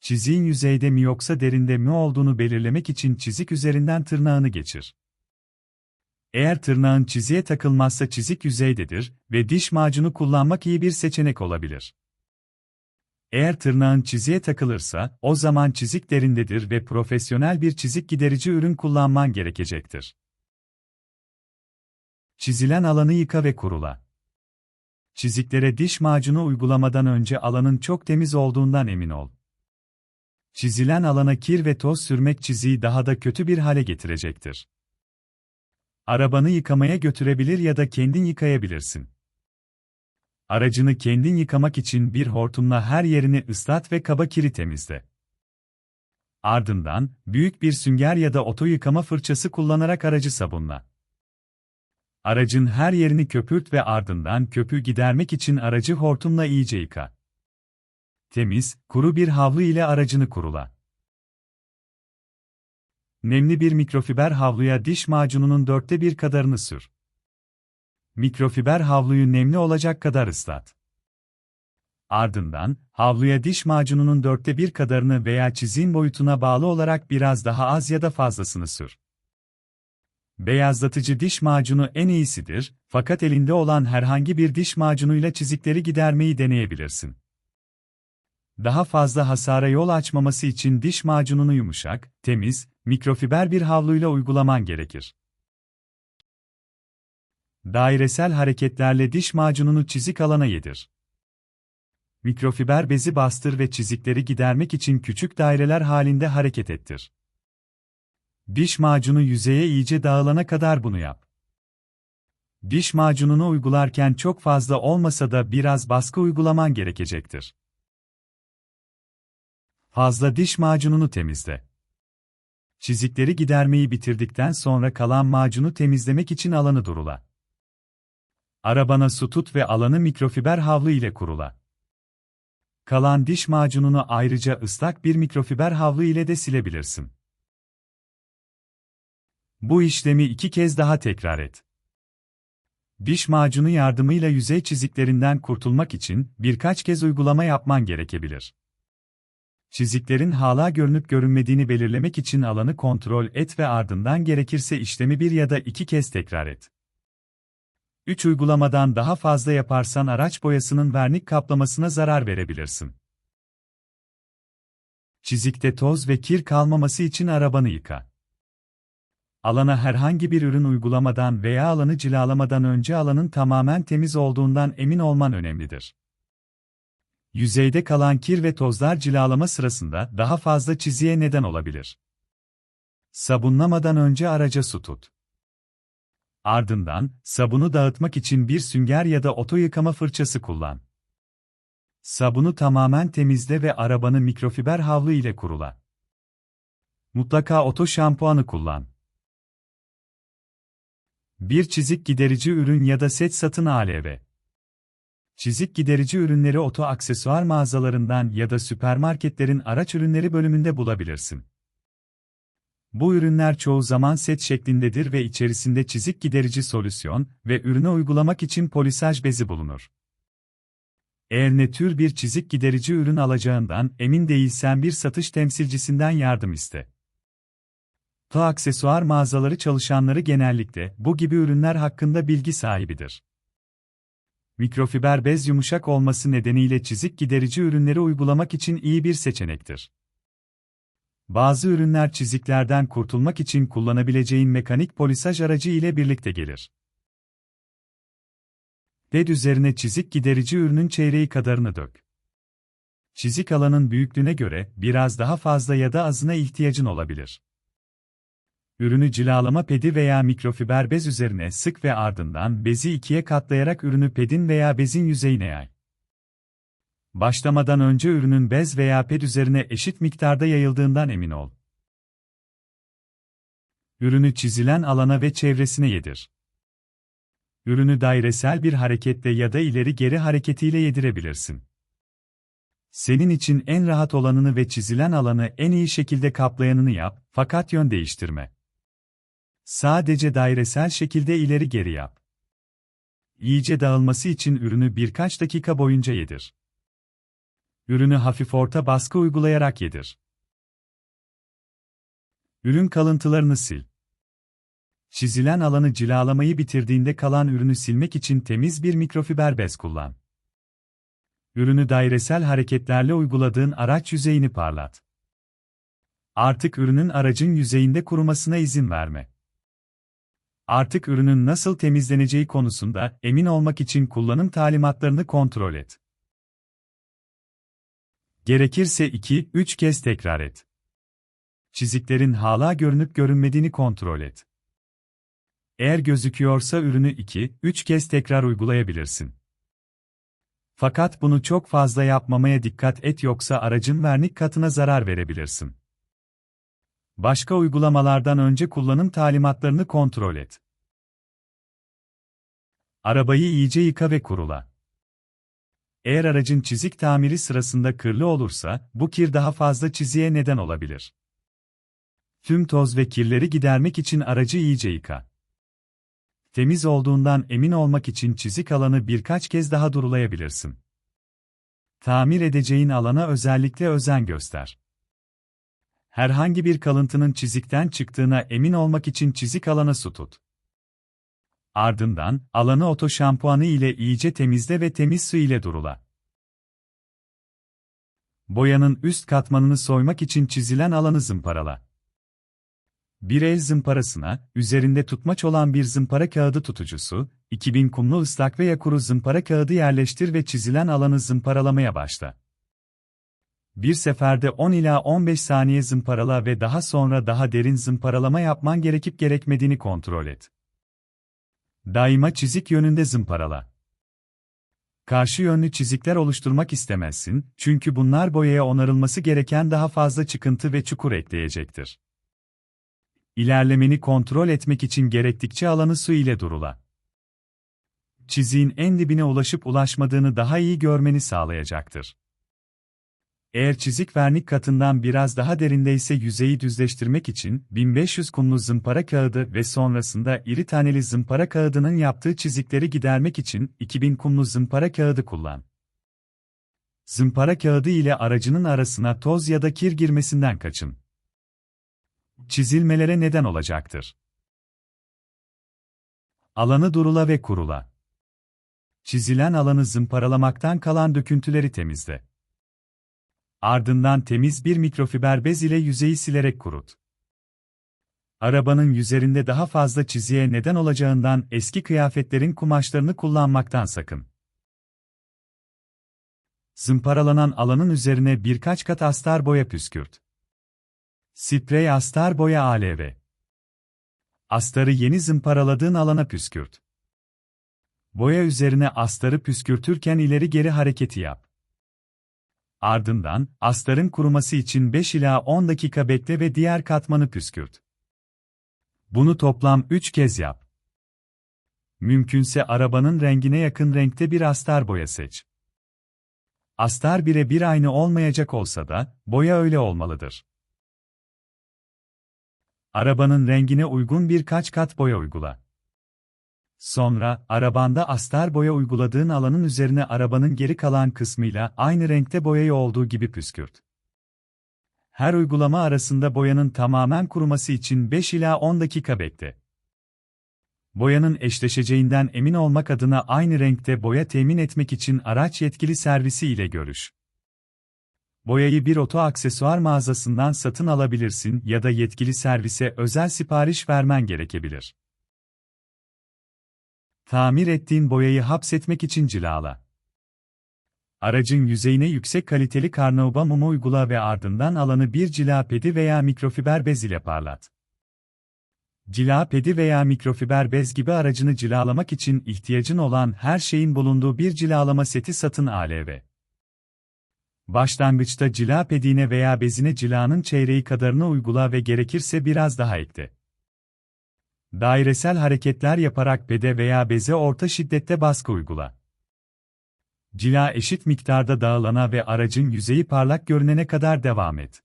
Çiziğin yüzeyde mi yoksa derinde mi olduğunu belirlemek için çizik üzerinden tırnağını geçir. Eğer tırnağın çiziğe takılmazsa çizik yüzeydedir ve diş macunu kullanmak iyi bir seçenek olabilir. Eğer tırnağın çiziğe takılırsa, o zaman çizik derindedir ve profesyonel bir çizik giderici ürün kullanman gerekecektir. Çizilen alanı yıka ve kurula. Çiziklere diş macunu uygulamadan önce alanın çok temiz olduğundan emin ol. Çizilen alana kir ve toz sürmek çiziği daha da kötü bir hale getirecektir. Arabanı yıkamaya götürebilir ya da kendin yıkayabilirsin. Aracını kendin yıkamak için bir hortumla her yerini ıslat ve kaba kiri temizle. Ardından, büyük bir sünger ya da oto yıkama fırçası kullanarak aracı sabunla. Aracın her yerini köpürt ve ardından köpüğü gidermek için aracı hortumla iyice yıka. Temiz, kuru bir havlu ile aracını kurula. Nemli bir mikrofiber havluya diş macununun dörtte bir kadarını sür. Mikrofiber havluyu nemli olacak kadar ıslat. Ardından, havluya diş macununun dörtte bir kadarını veya çiziğin boyutuna bağlı olarak biraz daha az ya da fazlasını sür. Beyazlatıcı diş macunu en iyisidir, fakat elinde olan herhangi bir diş macunuyla çizikleri gidermeyi deneyebilirsin. Daha fazla hasara yol açmaması için diş macununu yumuşak, temiz, mikrofiber bir havluyla uygulaman gerekir. Dairesel hareketlerle diş macununu çizik alana yedir. Mikrofiber bezi bastır ve çizikleri gidermek için küçük daireler halinde hareket ettir. Diş macunu yüzeye iyice dağılana kadar bunu yap. Diş macununu uygularken çok fazla olmasa da biraz baskı uygulaman gerekecektir. Fazla diş macununu temizle. Çizikleri gidermeyi bitirdikten sonra kalan macunu temizlemek için alanı durula. Arabana su tut ve alanı mikrofiber havlu ile kurula. Kalan diş macununu ayrıca ıslak bir mikrofiber havlu ile de silebilirsin. Bu işlemi iki kez daha tekrar et. Diş macunu yardımıyla yüzey çiziklerinden kurtulmak için birkaç kez uygulama yapman gerekebilir. Çiziklerin hala görünüp görünmediğini belirlemek için alanı kontrol et ve ardından gerekirse işlemi bir ya da iki kez tekrar et. 3 uygulamadan daha fazla yaparsan araç boyasının vernik kaplamasına zarar verebilirsin. Çizikte toz ve kir kalmaması için arabanı yıka. Alana herhangi bir ürün uygulamadan veya alanı cilalamadan önce alanın tamamen temiz olduğundan emin olman önemlidir. Yüzeyde kalan kir ve tozlar cilalama sırasında daha fazla çiziğe neden olabilir. Sabunlamadan önce araca su tut. Ardından, sabunu dağıtmak için bir sünger ya da oto yıkama fırçası kullan. Sabunu tamamen temizle ve arabanı mikrofiber havlu ile kurula. Mutlaka oto şampuanı kullan. Bir çizik giderici ürün ya da set satın ALV. Çizik giderici ürünleri oto aksesuar mağazalarından ya da süpermarketlerin araç ürünleri bölümünde bulabilirsin. Bu ürünler çoğu zaman set şeklindedir ve içerisinde çizik giderici solüsyon ve ürüne uygulamak için polisaj bezi bulunur. Eğer ne tür bir çizik giderici ürün alacağından emin değilsen bir satış temsilcisinden yardım iste. Ta aksesuar mağazaları çalışanları genellikle bu gibi ürünler hakkında bilgi sahibidir. Mikrofiber bez yumuşak olması nedeniyle çizik giderici ürünleri uygulamak için iyi bir seçenektir. Bazı ürünler çiziklerden kurtulmak için kullanabileceğin mekanik polisaj aracı ile birlikte gelir. Bed üzerine çizik giderici ürünün çeyreği kadarını dök. Çizik alanın büyüklüğüne göre biraz daha fazla ya da azına ihtiyacın olabilir. Ürünü cilalama pedi veya mikrofiber bez üzerine sık ve ardından bezi ikiye katlayarak ürünü pedin veya bezin yüzeyine yay. Başlamadan önce ürünün bez veya ped üzerine eşit miktarda yayıldığından emin ol. Ürünü çizilen alana ve çevresine yedir. Ürünü dairesel bir hareketle ya da ileri geri hareketiyle yedirebilirsin. Senin için en rahat olanını ve çizilen alanı en iyi şekilde kaplayanını yap, fakat yön değiştirme. Sadece dairesel şekilde ileri geri yap. İyice dağılması için ürünü birkaç dakika boyunca yedir. Ürünü hafif orta baskı uygulayarak yedir. Ürün kalıntılarını sil. Çizilen alanı cilalamayı bitirdiğinde kalan ürünü silmek için temiz bir mikrofiber bez kullan. Ürünü dairesel hareketlerle uyguladığın araç yüzeyini parlat. Artık ürünün aracın yüzeyinde kurumasına izin verme. Artık ürünün nasıl temizleneceği konusunda emin olmak için kullanım talimatlarını kontrol et. Gerekirse 2-3 kez tekrar et. Çiziklerin hala görünüp görünmediğini kontrol et. Eğer gözüküyorsa ürünü 2-3 kez tekrar uygulayabilirsin. Fakat bunu çok fazla yapmamaya dikkat et yoksa aracın vernik katına zarar verebilirsin. Başka uygulamalardan önce kullanım talimatlarını kontrol et. Arabayı iyice yıka ve kurula. Eğer aracın çizik tamiri sırasında kırlı olursa, bu kir daha fazla çiziğe neden olabilir. Tüm toz ve kirleri gidermek için aracı iyice yıka. Temiz olduğundan emin olmak için çizik alanı birkaç kez daha durulayabilirsin. Tamir edeceğin alana özellikle özen göster. Herhangi bir kalıntının çizikten çıktığına emin olmak için çizik alana su tut. Ardından, alanı oto şampuanı ile iyice temizle ve temiz su ile durula. Boyanın üst katmanını soymak için çizilen alanı zımparala. Bir el zımparasına, üzerinde tutmaç olan bir zımpara kağıdı tutucusu, 2000 kumlu ıslak veya kuru zımpara kağıdı yerleştir ve çizilen alanı zımparalamaya başla. Bir seferde 10 ila 15 saniye zımparala ve daha sonra daha derin zımparalama yapman gerekip gerekmediğini kontrol et. Daima çizik yönünde zımparala. Karşı yönlü çizikler oluşturmak istemezsin, çünkü bunlar boyaya onarılması gereken daha fazla çıkıntı ve çukur ekleyecektir. İlerlemeni kontrol etmek için gerektikçe alanı su ile durula. Çiziğin en dibine ulaşıp ulaşmadığını daha iyi görmeni sağlayacaktır. Eğer çizik vernik katından biraz daha derindeyse yüzeyi düzleştirmek için 1500 kumlu zımpara kağıdı ve sonrasında iri taneli zımpara kağıdının yaptığı çizikleri gidermek için 2000 kumlu zımpara kağıdı kullan. Zımpara kağıdı ile aracının arasına toz ya da kir girmesinden kaçın. Çizilmelere neden olacaktır. Alanı durula ve kurula. Çizilen alanı zımparalamaktan kalan döküntüleri temizle. Ardından temiz bir mikrofiber bez ile yüzeyi silerek kurut. Arabanın yüzerinde daha fazla çiziye neden olacağından eski kıyafetlerin kumaşlarını kullanmaktan sakın. Zımparalanan alanın üzerine birkaç kat astar boya püskürt. Sprey astar boya ALV. Astarı yeni zımparaladığın alana püskürt. Boya üzerine astarı püskürtürken ileri geri hareketi yap. Ardından, astarın kuruması için 5 ila 10 dakika bekle ve diğer katmanı püskürt. Bunu toplam 3 kez yap. Mümkünse arabanın rengine yakın renkte bir astar boya seç. Astar bire bir aynı olmayacak olsa da, boya öyle olmalıdır. Arabanın rengine uygun birkaç kat boya uygula. Sonra, arabanda astar boya uyguladığın alanın üzerine arabanın geri kalan kısmıyla aynı renkte boyayı olduğu gibi püskürt. Her uygulama arasında boyanın tamamen kuruması için 5 ila 10 dakika bekle. Boyanın eşleşeceğinden emin olmak adına aynı renkte boya temin etmek için araç yetkili servisi ile görüş. Boyayı bir oto aksesuar mağazasından satın alabilirsin ya da yetkili servise özel sipariş vermen gerekebilir. Tamir ettiğin boyayı hapsetmek için cilala. Aracın yüzeyine yüksek kaliteli karnauba mumu uygula ve ardından alanı bir cila pedi veya mikrofiber bez ile parlat. Cila pedi veya mikrofiber bez gibi aracını cilalamak için ihtiyacın olan her şeyin bulunduğu bir cilalama seti satın ALV. Başlangıçta cila pedine veya bezine cilanın çeyreği kadarını uygula ve gerekirse biraz daha ekle. Dairesel hareketler yaparak bede veya beze orta şiddette baskı uygula. Cila eşit miktarda dağılana ve aracın yüzeyi parlak görünene kadar devam et.